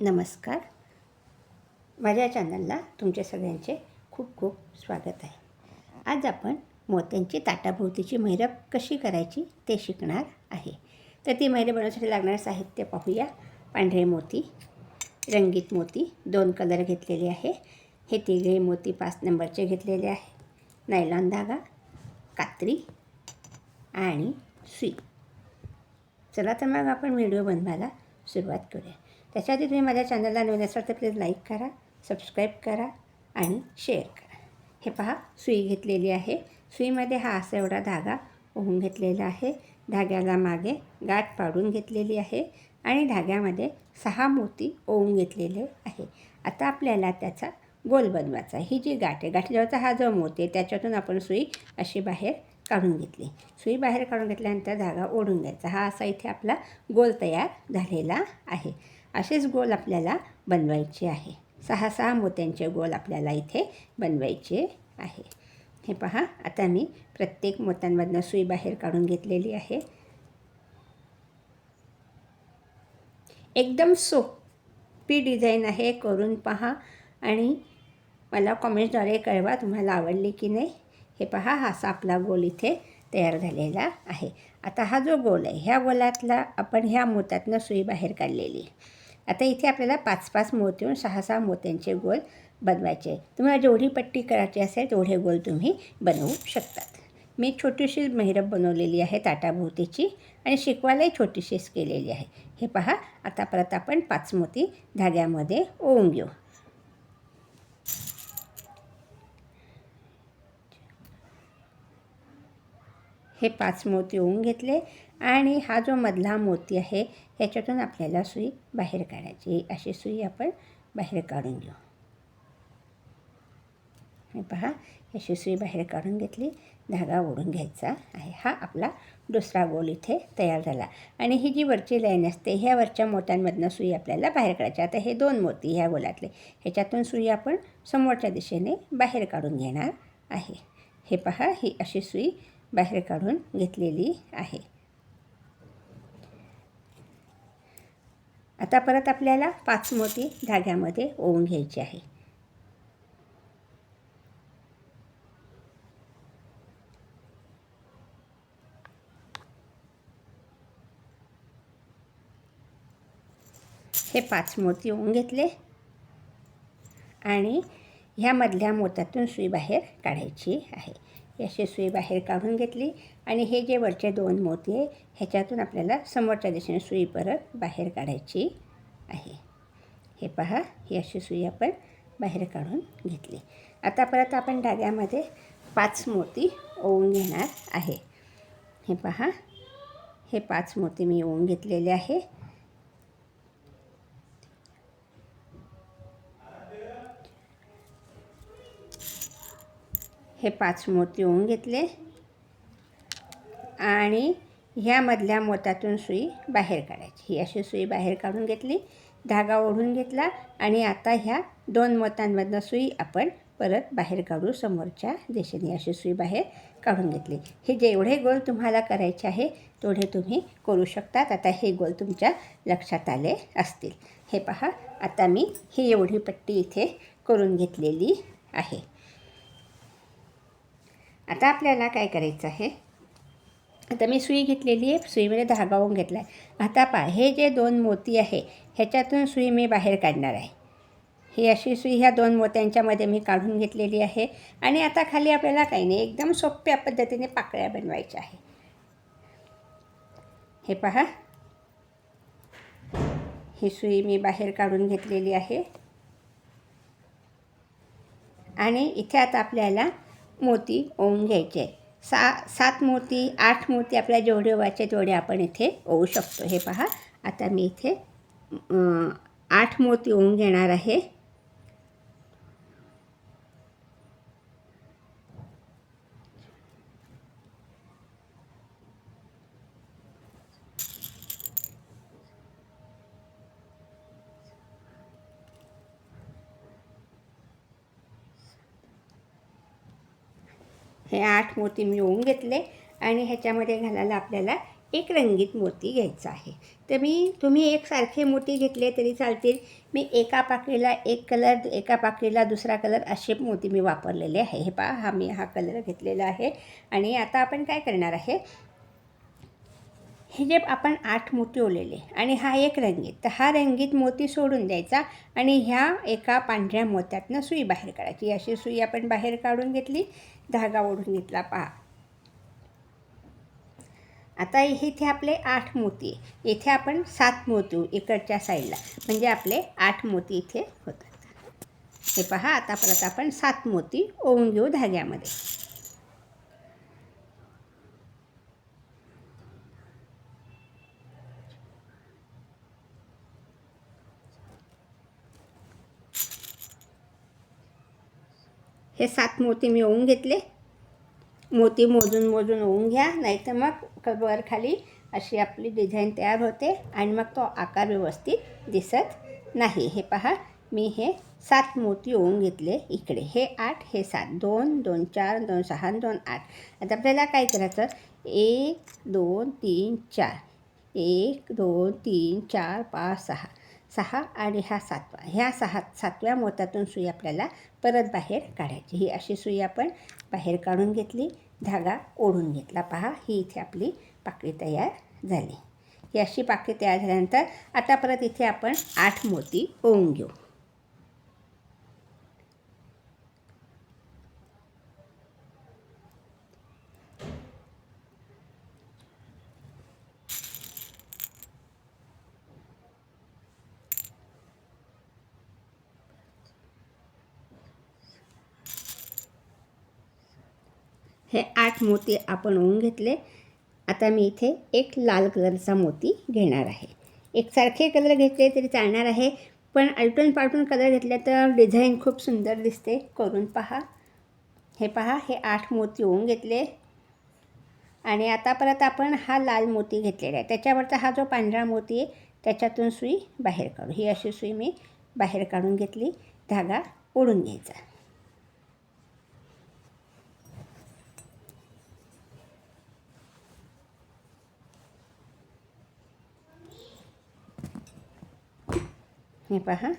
नमस्कार. माझ्या चॅनलला तुमच्या सगळ्यांचे खूप खूप स्वागत आहे. आज आपण मोत्यांची ताटाभोवतीची मैरप कशी करायची ते शिकणार आहे. तर ती मैरप बनवण्यासाठी लागणारं साहित्य पाहूया. पांढरे मोती रंगीत मोती दोन कलर घेतलेले आहे. हे तिघे मोती पाच नंबरचे घेतलेले आहे. नायलॉन धागा कात्री आणि सुई. चला तर मग आपण व्हिडिओ बनवायला सुरुवात करूया. त्याच्याआधी तुम्ही माझ्या चॅनलला नवीन असाल तर प्लीज लाईक करा सबस्क्राईब करा आणि शेअर करा. हे पहा सुई घेतलेली आहे. सुईमध्ये हा असा एवढा धागा ओहून घेतलेला आहे. धाग्याला मागे गाठ पाडून घेतलेली आहे आणि धाग्यामध्ये सहा मोती ओवून घेतलेले आहे. आता आपल्याला त्याचा गोल बनवायचा ही जी गाठ आहे गाठीजवळचा हा जो मोती आहे त्याच्यातून आपण सुई अशी बाहेर काढून घेतली. सुई बाहेर काढून घेतल्यानंतर धागा ओढून घ्यायचा. हा असा इथे आपला गोल तयार झालेला आहे. असेच गोल आपल्याला बनवायचे आहे. सहा सहा मोत्यांचे गोल आपल्याला इथे बनवायचे आहे. हे पहा आता मी प्रत्येक मोत्यांमधनं सुई बाहेर काढून घेतलेली आहे. एकदम सोपी डिझाईन आहे करून पहा. आणि मला कॉमेंट्सद्वारे कळवा तुम्हाला आवडली की नाही. हे पहा हा असा आपला गोल इथे तयार झालेला आहे. आता हा जो गोल आहे ह्या गोलातला आपण ह्या मोत्यातनं सुई बाहेर काढलेली. आहे आता इथे आपल्याला पाच पाच मोती सहा सहा मोत्यांचे गोल बनवायचे तुम्हाला जेवढी पट्टी करायची असेल तेवढे गोल तुम्ही बनवू शकतात. मी छोटीशी मेहरब बनवलेली आहे ताटाभोवतीची आणि शिकवायलाही छोटीशीच केलेली आहे. हे पहा आता परत आपण पाच मोती धाग्यामध्ये ओवून घेऊ. हे पाच मोती होऊन घेतले आणि हा जो मधला मोती आहे ह्याच्यातून आपल्याला सुई बाहेर काढायची. अशी सुई आपण बाहेर काढून घेऊ. हे पहा अशी सुई बाहेर काढून घेतली. धागा ओढून घ्यायचा आहे. हा आपला दुसरा गोल इथे तयार झाला. आणि ही जी वरची लाईन असते ह्या वरच्या मोत्यांमधनं सुई आपल्याला बाहेर काढायची. आता हे दोन मोती ह्या गोलातले. ह्याच्यातून सुई आपण समोरच्या दिशेने बाहेर काढून घेणार आहे. हे पहा ही अशी सुई बाहेर काढून घेतलेली आहे. आता परत आपल्याला पाच मोती धाग्यामध्ये ओवून घ्यायची आहे. हे पाच मोती ओवून घेतले आणि ह्या मधल्या मोत्यातून सुई बाहेर काढायची आहे. अशी सुई बाहेर काढून घेतली आणि हे जे वरचे दोन मोती आहे ह्याच्यातून आपल्याला समोरच्या दिशेने सुई परत बाहेर काढायची आहे. हे पहा ही अशी सुई आपण बाहेर काढून घेतली. आता परत आपण डाग्यामध्ये पाच मोती ओवून घेणार आहे. हे पहा हे पाच मोती मी ओवून घेतलेले आहे. हे पाच मोती होऊन घेतले. आणि ह्यामधल्या मोत्यातून सुई बाहेर काढायची. ही अशी सुई बाहेर काढून घेतली धागा ओढून घेतला आणि आता ह्या दोन मोत्यांमधनं सुई आपण परत बाहेर काढू समोरच्या दिशेने अशी सुई बाहेर काढून घेतली. हे जेवढे गोल तुम्हाला करायचे आहे तेवढे तुम्ही करू शकतात. आता हे गोल तुमच्या लक्षात आले असतील. हे पहा आता मी ही एवढी पट्टी इथे करून घेतलेली आहे. आता आपल्याला काय करायचं आहे? आता मी सुई घेतलेली आहे सुईमध्ये धागा होऊन घेतला आहे आता पहा हे जे दोन मोती आहे ह्याच्यातून सुई मी बाहेर काढणार आहे. ही अशी सुई ह्या दोन मोत्यांच्यामध्ये मी काढून घेतलेली आहे आणि आता खाली आपल्याला काही नाही एकदम सोप्या पद्धतीने पाकळ्या बनवायच्या आहे. हे पहा. ही सुई मी बाहेर काढून घेतलेली आहे. आणि इथे आता आपल्याला मोती ओवून घ्यायचे. सा सात मोती आठ मोती आपल्या जेवढे व्हायचे तेवढे आपण इथे ओवू शकतो. हे पहा. आता मी इथे आठ मोती ओवून घेणार आहे. हे आठ मोती मी घेतले आणि ह्याच्यामध्ये घालायला आपल्याला एक रंगीत मोती घ्यायचा आहे. तर मी तुम्ही एकसारखे मोती घेतले तरी चालतील. मी एका पाकळीला एक कलर एका पाकळीला दुसरा कलर असे मोती मी वापरलेले आहे. हे पहा हा मी हा कलर घेतलेला आहे. आणि आता आपण काय करणार आहे? हे जे आपण आठ मोती ओलेले आणि हा एक रंगीत तर हा रंगीत मोती सोडून द्यायचा आणि ह्या एका पांढऱ्या मोत्यातनं सुई बाहेर काढायची. अशी सुई आपण बाहेर काढून घेतली. धागा ओढून घेतला पहा. आता इथे आपले आठ मोती इथे आपण सात मोती इकडच्या साईडला म्हणजे आपले आठ मोती इथे होतात. हे पहा आता परत आपण सात मोती ओवून घेऊ धाग्यामध्ये. हे सात मोती मी ओवून घेतले. मोती मोजून मोजून ओवून घ्या नाहीतर मग वर खाली अशी आपली डिझाईन तयार होते आणि मग तो आकार व्यवस्थित दिसत नाही. हे पहा मी हे सात मोती ओवून घेतले इकडे. हे आठ हे सात. दोन दोन चार दोन सहा दोन आठ. आता आपल्याला काय करायचं? एक दोन तीन चार. एक दोन तीन चार पाच सहा. सहा आणि हा सातवा. ह्या सहा सातव्या मोतातून सुई आपल्याला परत बाहेर काढायची. ही अशी सुई आपण बाहेर काढून घेतली धागा ओढून घेतला. पहा ही इथे आपली पाकळी तयार झाली. ही अशी पाकळी तयार झाल्यानंतर आता परत इथे आपण आठ मोती ओवून घेऊ. हे आठ मोती आपण ओवून घेतले. आता मी इथे एक लाल कलरचा मोती घेणार आहे. एकसारखे कलर घेतले तरी चालणार आहे पण आलटून पालटून कलर घेतले तर डिझाईन खूप सुंदर दिसते. करून पहा. हे पहा हे आठ मोती ओवून घेतले. आणि आता परत आपण हा लाल मोती घेतलेला आहे. त्याच्यावरचा हा जो पांढरा मोती आहे त्याच्यातून सुई बाहेर काढू. ही अशी सुई मी बाहेर काढून घेतली. धागा ओढून घ्यायचा. हे पहा.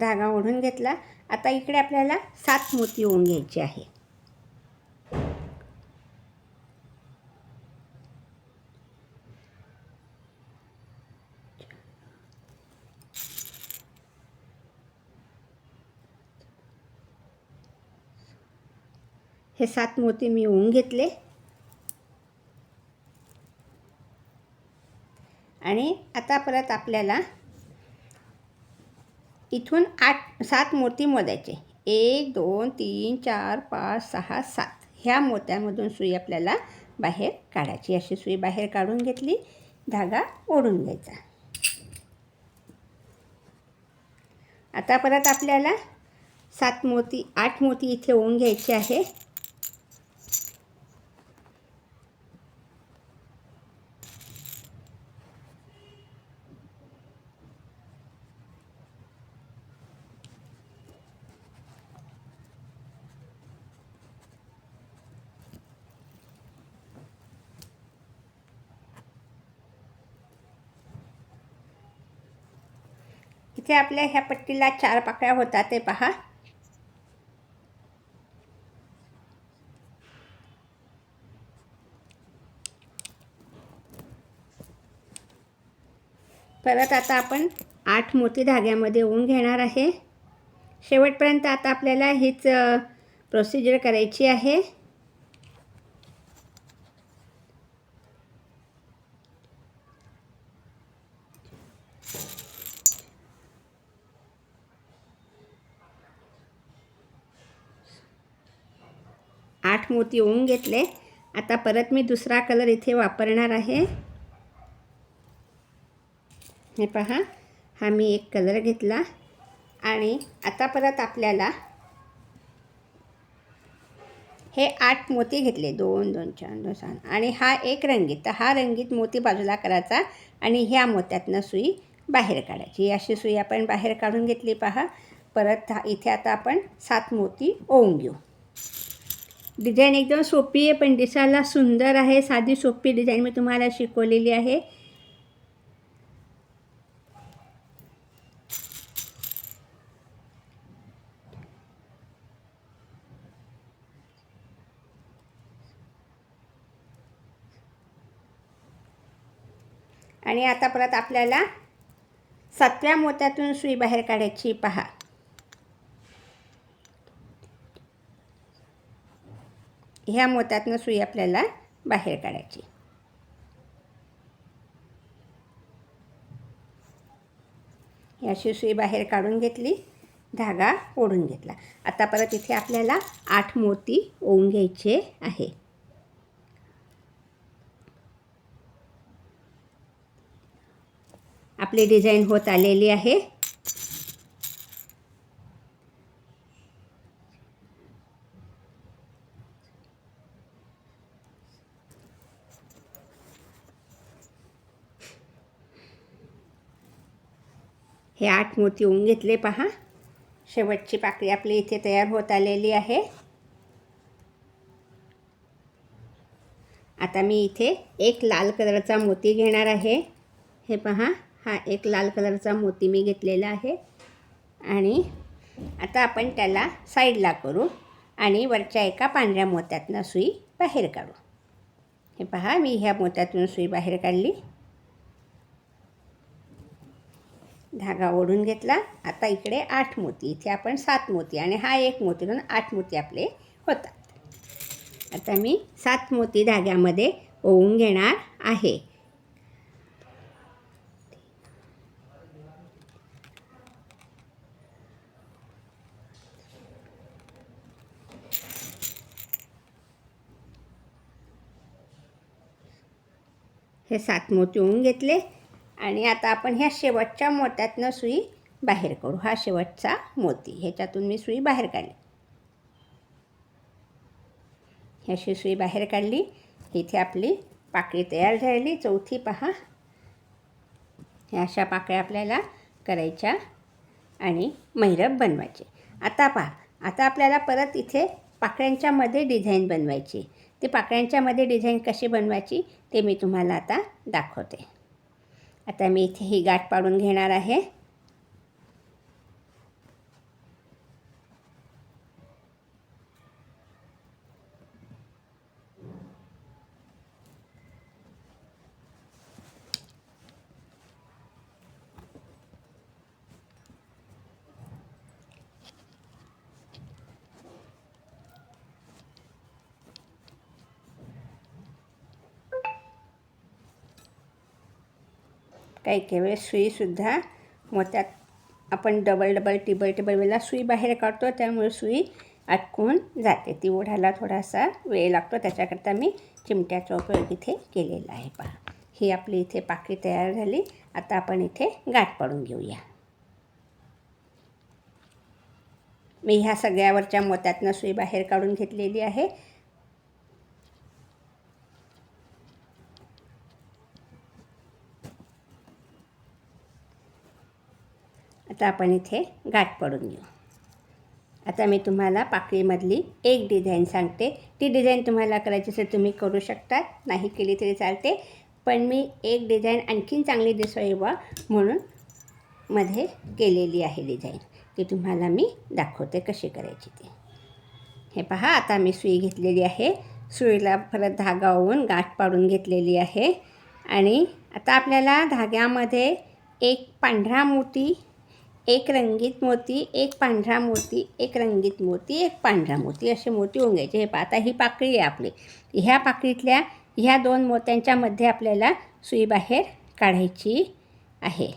धागा ओढून घेतला. आता इकडे आपल्याला सात मोती ओढून घ्यायची आहे. हे सात मोती मी ओवून घेतले. आणि आता परत आपल्याला इथून आठ सात मोती मोजायचे एक दोन तीन चार पाच सहा सात. ह्या मोत्यामधून सुई आपल्याला बाहेर काढायची. अशी सुई बाहेर काढून घेतली धागा ओढून घ्यायचा. आता परत आपल्याला सात मोती आठ मोती इथे ओवून घ्यायची आहे. इथे आपल्या ह्या पट्टीला चार पाकळ्या होतात ते पहा. परत आता आपण आठ मोती धाग्यामध्ये होऊन घेणार आहे. शेवटपर्यंत आता आपल्याला हीच प्रोसिजर करायची आहे. आठ मोती ओवून घेतले. आता परत मी दुसरा कलर इथे वापरणार आहे. हे पहा हा मी एक कलर घेतला. आणि आता परत आपल्याला हे आठ मोती घेतले. दोन दोन चार दोन सहा आणि हा एक रंगीत. तर हा रंगीत मोती बाजूला करायचा आणि ह्या मोत्यातनं सुई बाहेर काढायची. अशी सुई आपण बाहेर काढून घेतली पहा. परत इथे आता आपण सात मोती ओवून घेऊ. डिझाईन एकदम सोपी आहे पण दिसायला सुंदर आहे. साधी सोपी डिझाईन मी तुम्हाला शिकवलेली आहे. आणि आता परत आपल्याला सातव्या मोत्यातून सुई बाहेर काढायची पहा. ह्या मोतातनं सुई आपल्याला बाहेर काढायची. ही अशी सुई बाहेर काढून घेतली धागा ओढून घेतला. आता परत इथे आपल्याला आठ मोती ओवून घ्यायचे आहे. आपली डिझाईन होत आलेली आहे. हे आठ मोती होऊन घेतले पहा. शेवटची पाकळी आपली इथे तयार होत आलेली आहे. आता मी इथे एक लाल कलरचा मोती घेणार आहे. हे पहा हा एक लाल कलरचा मोती मी घेतलेला आहे. आणि आता आपण त्याला साईडला करू आणि वरच्या एका पांढऱ्या मोत्यातनं सुई बाहेर काढू. हे पहा मी ह्या मोत्यातून सुई बाहेर काढली. धागा ओढून घेतला. आता इकडे आठ मोती इथे आपण सात मोती आणि हा एक मोती म्हणून आठ मोती आपले होतात. आता मी सात मोती धाग्यामध्ये ओवून घेणार आहे. हे सात मोती होऊन घेतले. आणि आता आपण ह्या शेवटच्या मोत्यातनं सुई बाहेर काढू हा शेवटचा मोती. ह्याच्यातून मी सुई बाहेर काढली. ह्याशी सुई बाहेर काढली. इथे आपली पाकळी तयार झाली. चौथी पहा. ह्या अशा पाकळ्या आपल्याला करायच्या आणि मैरप बनवायचे. आता पहा. आता आपल्याला परत इथे पाकळ्यांच्या मध्ये डिझाईन बनवायची. ते पाकळ्यांच्या मध्ये डिझाईन कशी बनवायची ते मी तुम्हाला आता दाखवते. आता मी इथे ही गाठ पाडून घेणार आहे. काही काही वेळेस सुईसुद्धा मोत्यात आपण डबल डबल टिबल टिबल वेळेला सुई बाहेर काढतो. त्यामुळे सुई अटकून जाते. ती ओढायला थोडासा वेळ लागतो. त्याच्याकरता मी चिमट्याचा उपयोग इथे केलेला आहे. पहा. ही आपली इथे पाकळी तयार झाली. आता आपण इथे गाठ पाडून घेऊया. मी ह्या सगळ्यावरच्या मोत्यातनं सुई बाहेर काढून घेतलेली आहे. आता आपण इथे गाठ पडून घेऊ. आता मी तुम्हाला पाकळीमधली एक डिझाईन सांगते. ती डिझाईन तुम्हाला करायची असेल तुम्ही करू शकता. नाही केली तरी चालते. पण मी एक डिझाईन आणखीन चांगली दिसावी म्हणून मध्ये केलेली आहे डिझाईन. ती तुम्हाला मी दाखवते कशी करायची ती. हे पहा आता मी सुई घेतलेली आहे. सुईला परत धागा होऊन गाठ पाडून घेतलेली आहे. आणि आता आपल्याला धाग्यामध्ये एक पांढरा मोती एक रंगीत मोती एक पांढरा मोती एक रंगीत मोती एक पांढरा मोती असे मोती होऊन घ्यायचे हे पाहता ही पाकळी आहे आपली. ह्या पाकळीतल्या ह्या दोन मोत्यांच्या मध्ये आपल्याला सुई बाहेर काढायची आहे.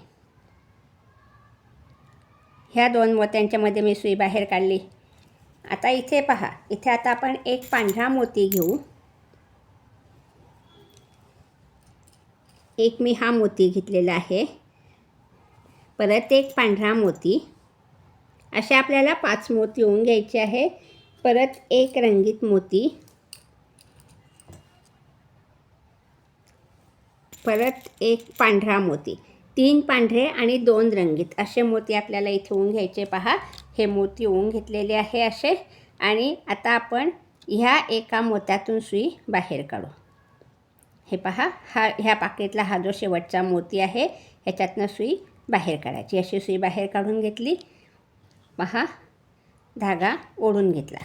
ह्या दोन मोत्यांच्यामध्ये मी सुई बाहेर काढली. आता इथे पहा. इथे आता आपण एक पांढरा मोती घेऊ. एक मी हा मोती घेतलेला आहे. परत एक पांढरा मोती. असे आपल्याला पाच मोती होऊन घ्यायचे आहे परत एक रंगीत मोती. परत एक पांढरा मोती. तीन पांढरे आणि दोन रंगीत. असे मोती आपल्याला इथे होऊन घ्यायचे पहा. हे मोती होऊन घेतलेले आहे असे. आणि आता आपण ह्या एका मोत्यातून सुई बाहेर काढू. हे पहा. हा ह्या पाकिटला हा जो शेवटचा मोती आहे ह्याच्यातनं सुई बाहेर काढायची. अशी सुई बाहेर काढून घेतली. पहा धागा ओढून घेतला.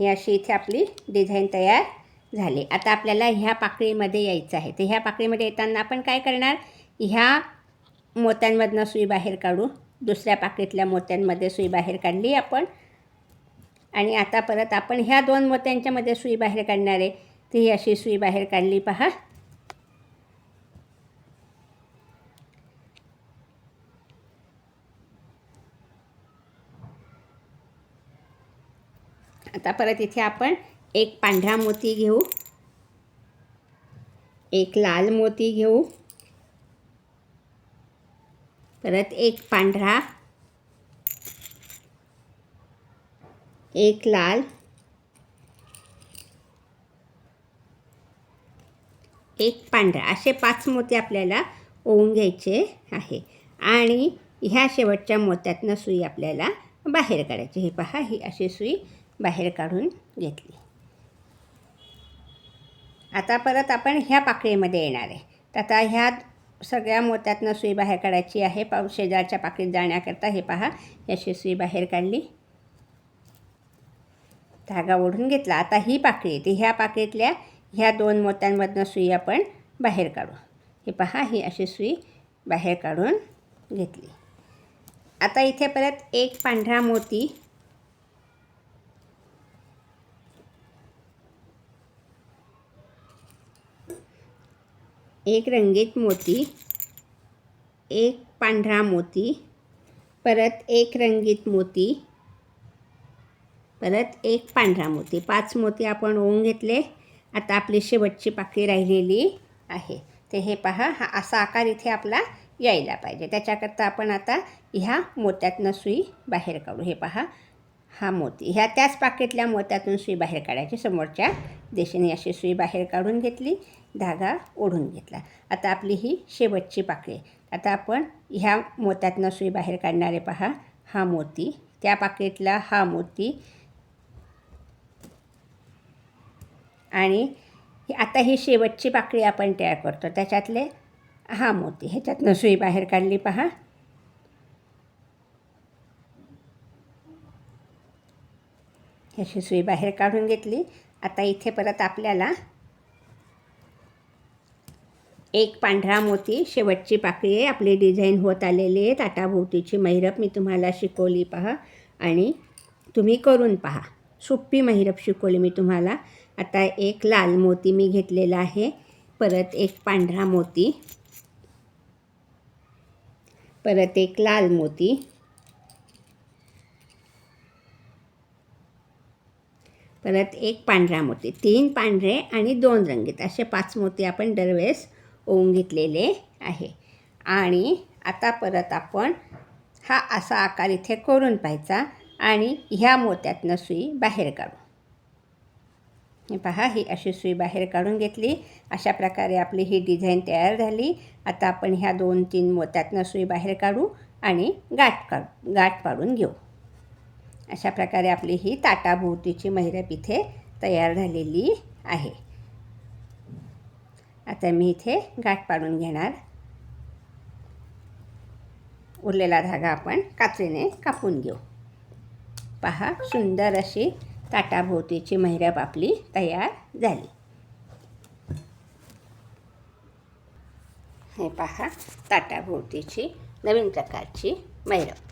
ही अशी इथे आपली डिझाईन तयार झाली. आता आपल्याला ह्या पाकळीमध्ये यायचं आहे. तर ह्या पाकळीमध्ये येताना आपण काय करणार? ह्या मोत्यांमधनं सुई बाहेर काढू. दुसऱ्या पाकळीतल्या मोत्यांमध्ये सुई बाहेर काढली आपण. आणि आता परत आपण ह्या दोन मोत्यांच्यामध्ये सुई बाहेर काढणार आहे. ती ही अशी सुई बाहेर काढली. पहा आता परत इथे आपण एक पांढरा मोती घेऊ. एक लाल मोती घेऊ. परत एक पांढरा. एक लाल. एक पांढरा. असे पाच मोती आपल्याला ओवून घ्यायचे आहे. आणि ह्या शेवटच्या मोत्यातनं सुई आपल्याला बाहेर काढायची. हे पहा ही अशी सुई बाहेर काढून घेतली. आता परत आपण ह्या पाकळीमध्ये येणार आहे. तर आता ह्या सगळ्या मोत्यातनं सुई बाहेर काढायची आहे. पाव शेजारच्या पाकळीत जाण्याकरता हे पहा याची सुई बाहेर काढली. धागा ओढून घेतला. आता ही पाकळी येते. ह्या पाकळीतल्या ह्या दोन मोत्यांमधनं सुई आपण बाहेर काढू. हे पहा ही अशी सुई बाहेर काढून घेतली. आता इथे परत एक पांढरा मोती एक रंगीत मोती एक पांढरा मोती परत एक रंगीत मोती परत एक पांढरा मोती. पाच मोती आपण ओवून घेतले. आता आपली शेवटची पाकळी राहिलेली आहे. ते हे पहा हा असा आकार इथे आपला यायला पाहिजे. त्याच्याकरता आपण आता ह्या मोत्यातनं सुई बाहेर काढू. हे पहा हा मोती. ह्या त्याच पाकिटल्या मोत्यातून सुई बाहेर काढायची. समोरच्या दिशेने अशी सुई बाहेर काढून घेतली. धागा ओढून घेतला. आता आपली ही शेवटची पाकळी. आता आपण ह्या मोत्यातनं सुई बाहेर काढणारे पहा. हा मोती. त्या पाकिटला हा मोती. आणि आता ही शेवटची पाकळी आपण तयार करतो. त्याच्यातले हा मोती. ह्याच्यातनं सुई बाहेर काढली पहा. ह्याची सुई बाहेर काढून घेतली. आता इथे परत आपल्याला एक पांढरा मोती शेवटची पाकळी आहे. आपली डिझाईन होत आलेली आहे. ताटाभोवतीची मैरप मी तुम्हाला शिकवली पहा आणि तुम्ही करून पहा. सोपी मैरप शिकवली मी तुम्हाला. आता एक लाल मोती मी घेतलेला आहे. परत एक पांढरा मोती. परत एक लाल मोती. परत एक पांढरा मोती. तीन पांढरे आणि दोन रंगीत. असे पाच मोती आपण दरवेळेस ओवून घेतलेले आहे. आणि आता परत आपण हा असा आकार इथे करून पाहायचा आणि ह्या मोत्यातनं सुई बाहेर काढू. पहा ही अशी सुई बाहेर काढून घेतली. अशा प्रकारे आपली ही डिझाईन तयार झाली. आता आपण ह्या दोन तीन मोत्यातनं सुई बाहेर काढू आणि गाठ काढू गाठ पाडून घेऊ. अशा प्रकारे आपली ही ताटाभोवतीची मैरप इथे तयार झालेली आहे. आता मी इथे गाठ पाडून घेणार. उरलेला धागा आपण कात्रीने कापून घेऊ. पहा सुंदर अशी ताटाभोवतीची मैरप आपली तयार झाली. हे पहा ताटाभोवतीची नवीन प्रकारची मैरप